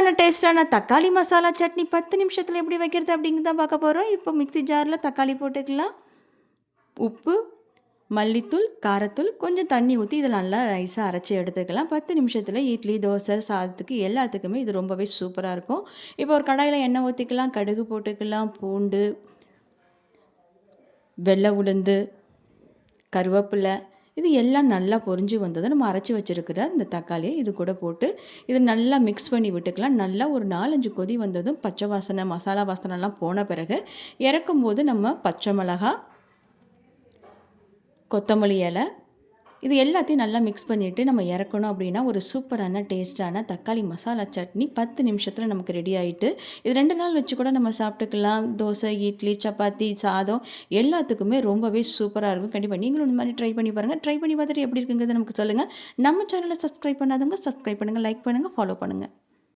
சூப்பரான டேஸ்ட்டான தக்காளி மசாலா சட்னி பத்து நிமிஷத்தில் எப்படி வைக்கிறது அப்படிங்கிறத பார்க்க போகிறோம் இப்போ மிக்சி ஜாரில் தக்காளி போட்டுக்கலாம். உப்பு மல்லித்தூள் காரத்தூள் கொஞ்சம் தண்ணி ஊற்றி இதை நல்லா நைஸாக அரைச்சி எடுத்துக்கலாம். பத்து நிமிஷத்தில் இட்லி தோசை சாதத்துக்கு எல்லாத்துக்குமே இது ரொம்பவே சூப்பராக இருக்கும். இப்போ ஒரு கடாயில் எண்ணெய் ஊற்றிக்கலாம் கடுகு போட்டுக்கலாம். பூண்டு வெள்ளை உளுந்து கருவேப்பிலை இது எல்லாம் நல்லா பொரிஞ்சு வந்ததை நம்ம அரைச்சி வச்சுருக்கிற இந்த தக்காளியை இது கூட போட்டு இது நல்லா மிக்ஸ் பண்ணி விட்டுக்கலாம். நல்லா ஒரு நாலஞ்சு கொதி வந்ததும் பச்சை வாசனை மசாலா வாசனைலாம் போன பிறகு இறக்கும்போது நம்ம பச்சை மிளகா கொத்தமல்லி இலை இது எல்லாத்தையும் நல்லா மிக்ஸ் பண்ணிவிட்டு நம்ம இறக்கணும் அப்படின்னா ஒரு சூப்பரான டேஸ்ட்டான தக்காளி மசாலா சட்னி பத்து நிமிஷத்தில் நமக்கு ரெடி ஆகிட்டு இது ரெண்டு நாள் வச்சு கூட நம்ம சாப்பிட்டுக்கலாம். தோசை இட்லி சப்பாத்தி சாதம் எல்லாத்துக்குமே ரொம்பவே சூப்பராக இருக்கும். கண்டிப்பாக நீங்களும் இந்த மாதிரி ட்ரை பண்ணி பாருங்கள் ட்ரை பண்ணி பார்த்துட்டு எப்படி இருக்குங்கிறது நமக்கு சொல்லுங்கள் நம்ம சேனலை சப்ஸ்கிரைப் பண்ணாதவங்க சப்ஸ்கிரைப் பண்ணுங்கள் லைக் பண்ணுங்கள் ஃபாலோ பண்ணுங்கள்